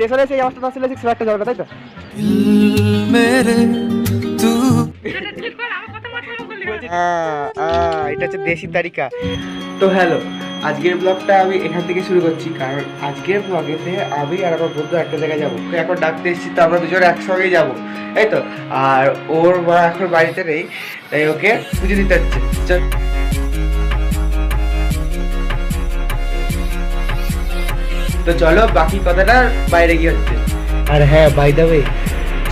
স্টেশনে এসে সেই আওয়াজটা আসলে ঠিক সিলেক্টটা যাবে তাই তো? এটা হচ্ছে দেশি তারিকা। তো হ্যালো আজকের ব্লগটা আমি এখান থেকে শুরু করছি কারণ আজকের ব্লগেতে আমি আর আমার বন্ধু একটা জায়গায় যাব। এখন ডাকতে এসেছি তো আমরা দুজন একসঙ্গেই যাব তাই তো? আর ওর মা এখন বাড়িতে নেই তাই ওকে খুঁজে দিতে হচ্ছে চল। তো চলো বাকি কথাটা বাইরে গিয়ে হচ্ছে। আর হ্যাঁ বাই দ্য ওয়ে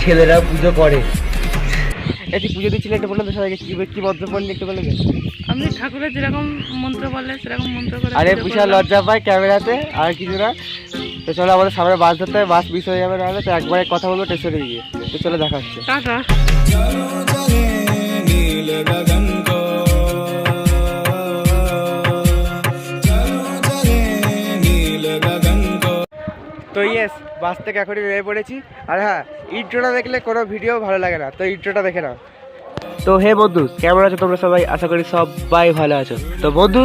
ছেলেরা পুজো করে। এই তুই পুজো দিচ্ছিলে একটা বললাম তো সবাইকে কি কি মন্ত্র পড়লি একটু বলে দে। আপনি ঠাকুরের যেরকম মন্ত্র বলে সেরকম মন্ত্র করে আরে বিশাল লজ্জা পায় ক্যামেরাতে আর কিছু না। তো চলো আমাদের সামনে বাস ধরতে হবে বাস মিস হয়ে যাবে নাহলে তো একবারে কথা বলব স্টেশনে গিয়ে। তো চলো দেখা হচ্ছে। টাটা। তো ইয়েস বাস থেকে এখনই বেরিয়ে পড়েছি। আর হ্যাঁ ইন্ট্রোটা দেখলে কোনো ভিডিও ভালো লাগে না তো ইন্ট্রোটা দেখে না তো হে বন্ধু কেমন আছো তোমরা সবাই? আশা করি সবাই ভালো আছো। তো বন্ধু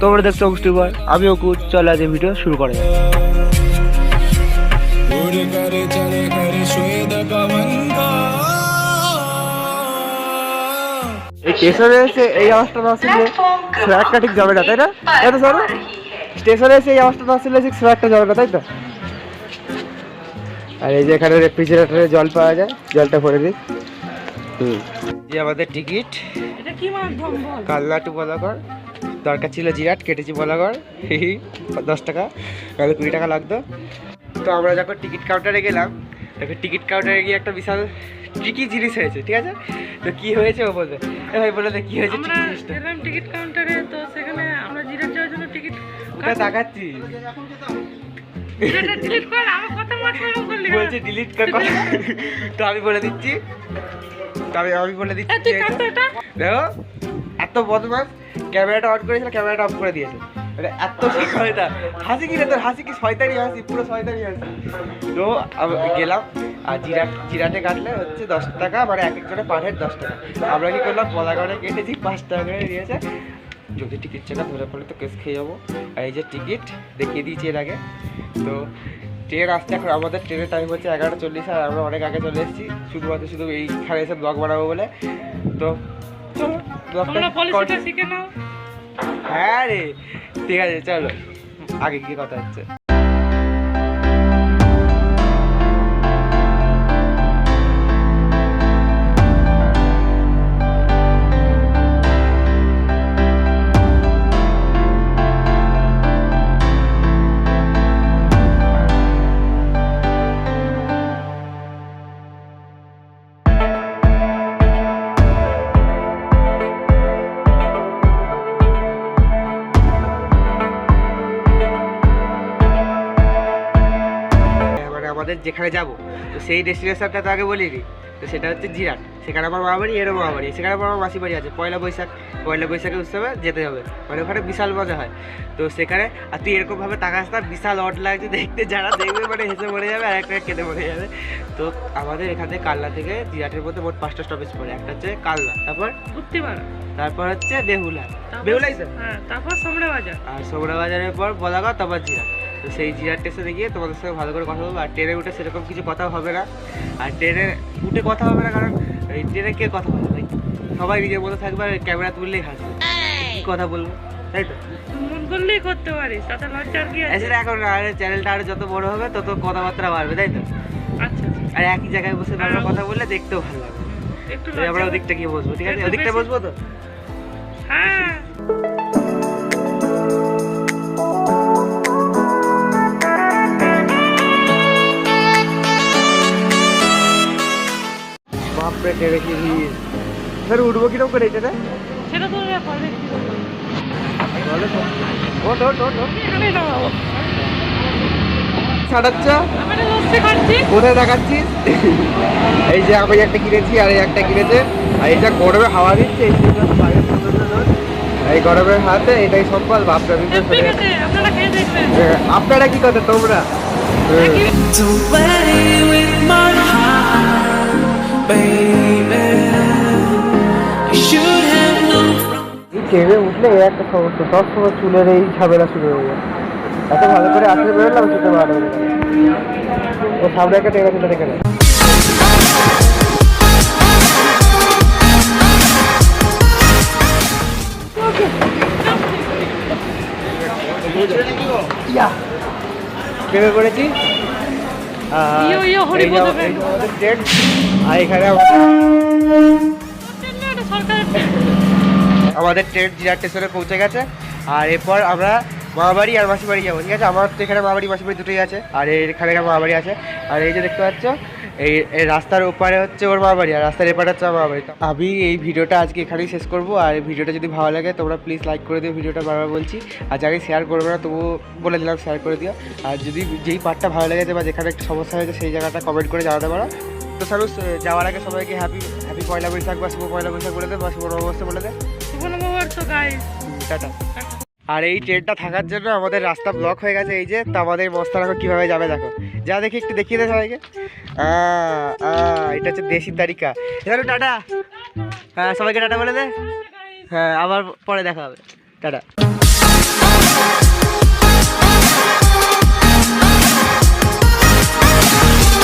তোমরা দেখছ অংশটিবার আমি অকু চলে আজ ভিডিও শুরু করে স্টেশনে এসে এই অবস্থা না আসলে স্ল্যাকটা ঠিক যাবে না তাই না? তাই স্যার স্টেশনে এসে এই আওয়াজটা না শুনলে স্ল্যাকটা যাবে না তাই তো? আর এই যে এখানে রেফ্রিজারেটরে জল পাওয়া যায় জলটা ভরে দিই। হুম। যে আমাদের টিকিট। এটা কি মাধ্যম বল। কালনা টু বলাগড়। দরকার ছিল জিরাট কেটেছি বলাগড়। দশ টাকা তাহলে কুড়ি টাকা লাগতো। তো আমরা যখন টিকিট কাউন্টারে গেলাম তখন টিকিট কাউন্টারে গিয়ে একটা বিশাল ট্রিকি জিনিস হয়েছে ঠিক আছে? তো কি হয়েছে ও বলবে। এ ভাই বলে কি হয়েছে টিকিট কাউন্টারে তো সেখানে এরকম করলি বলছে ডিলিট কর তো আমি বলে দিচ্ছি। আমি বলে দিচ্ছি দেখো এত বদমাস ক্যামেরাটা অন করেছিল ক্যামেরাটা অফ করে দিয়েছে। মানে এত হাসি কি রে তোর? হাসি কি শয়তানি হাসি? পুরো শয়তানি হাসি। তো গেলাম আর জিরাট জিরাটে কাটলে হচ্ছে দশ টাকা মানে এক একজনে পার হেড দশ টাকা। আমরা কি করলাম পলাগড়ে কেটেছি পাঁচ টাকা করে নিয়েছে। যদি টিকিট চেনা ধরে পড়লে তো কেস খেয়ে যাব। আর এই যে টিকিট দেখিয়ে দিয়েছি এর আগে। তো ট্রেন আসছে এখন আমাদের ট্রেনের টাইম হচ্ছে এগারোটা চল্লিশ আর আমরা অনেক আগে চলে এসেছি। শুধুমাত্র শুধু এইখানে এসে ব্লগ বানাবো বলে। তো চলো ব্লগটা হ্যাঁ রে ঠিক আছে চলো। আগে গিয়ে কথা হচ্ছে। আমাদের যেখানে যাব তো সেই ডেস্টিনেশনটা তো আগে বলিনি। তো সেটা হচ্ছে জিরাট। সেখানে আমার মা বাড়ি এরও মা বাড়ি। সেখানে আমার আমার মাসি বাড়ি আছে পয়লা বৈশাখ। পয়লা বৈশাখের উৎসবে যেতে হবে। মানে ওখানে বিশাল মজা হয়। তো সেখানে আর তুই এরকমভাবে তাকাস না বিশাল অট লাগছে দেখতে। যারা দেখবে মানে হেসে মরে যাবে আর একটা কেটে মরে যাবে। তো আমাদের এখান থেকে কালনা থেকে জিরাটের মধ্যে মোট পাঁচটা স্টপেজ পড়ে। একটা হচ্ছে কালনা তারপর? তারপর হচ্ছে বেহুলা। বেহুলাই হ্যাঁ তারপর সামনে বাজার আর সোমরা বাজারের পর বলাগড় তারপর জিরাট। তো সেই জিরাট স্টেশনে গিয়ে তোমাদের সঙ্গে ভালো করে কথা বলব। আর ট্রেনে উঠে সেরকম কিছু কথা হবে না। আর ট্রেনে উঠে কথা হবে না কারণ এই ট্রেনে কে কথা বলবে? ভাই সবাই নিজের মতো থাকবে আর ক্যামেরা তুললেই হাসবে। কি কথা বলব? তাই তো? মন করলেই করতে পারিস তাতে লজ্জার কি আছে? এছাড়া এখন আর চ্যানেলটা আরও যত বড় হবে তত কথাবার্তা বাড়বে তাই তো? আচ্ছা আচ্ছা। আর একই জায়গায় বসে কথা বললে দেখতেও ভালো লাগবে। একটু আমরা ওদিকটা গিয়ে বসবো ঠিক আছে? ওদিকটা বসবো তো? হ্যাঁ। বাপরে ট্রেনে কি ভিড়? স্যার উঠবো কীরকম করে এটা সেটা তো ব্যাপার দেখছি ওট ওট ওট ওট এখানে দাঁড়াবো। ছাড়াচ্ছ? আমি একটা লস্যি খাচ্ছি। কোথায় দেখাচ্ছিস? এই যে আমি একটা কিনেছি আর এই একটা কিনেছে। আর এটা গরমে হাওয়া দিচ্ছে এই যে বাইরে সুন্দর সুন্দর। এই গরমের হাতে এটাই সম্পদ আছে আপনারা কি কথা তোমরা? Don't play with my ট্রেনে উঠলে একটা সমস্যা সবসময় চুলের এই ঝামেলা শুরু হয়ে যায়। এত ভালো করে আসলে বেরোলাম চুতে ভালো। ও সামনে একটা ট্রেন আছে দেখে ট্রেনে করেছি আর এখানে আমাদের ট্রেন জিরাট স্টেশনে পৌঁছে গেছে। আর এরপর আমরা মামাবাড়ি আর মাসিবাড়ি যাব ঠিক আছে? আমার তো এখানে মামাবাড়ি মাসিবাড়ি দুটোই আছে। আর এখানে মামাবাড়ি আছে। আর এই যে দেখতে পাচ্ছ এই এই রাস্তার ওপারে হচ্ছে ওর মামাবাড়ি আর রাস্তার এপারে হচ্ছে আমার মামাবাড়ি তো আমি এই ভিডিওটা আজকে এখানেই শেষ করব আর এই ভিডিওটা যদি ভালো লাগে তোমরা প্লিজ লাইক করে দিও ভিডিওটা বারবার বলছি। আর যাকে শেয়ার করবে না তবুও বলে দিলাম শেয়ার করে দিও। আর যদি যেই পার্টটা ভালো লেগেছে বা যেখানে একটা সমস্যা হয়েছে সেই জায়গাটা কমেন্ট করে জানাতে পারো। তো স্যার যাওয়ার আগে সবাইকে হ্যাপি হ্যাপি পয়লা বৈশাখ বা শুভ পয়লা বৈশাখ বলে দে বা শুভ নববর্ষ বলে দে। শুভ নববর্ষ গাইস টাটা। আর এই ট্রেনটা থাকার জন্য আমাদের রাস্তা ব্লক হয়ে গেছে এই যে তো আমাদের মস্তান এখন কীভাবে যাবে দেখো। যা দেখি একটু দেখিয়ে দে সবাইকে। এটা হচ্ছে দেশি তারিকা। এখানে টাটা। হ্যাঁ সবাইকে টাটা বলে দে। হ্যাঁ আবার পরে দেখা হবে। টাটা।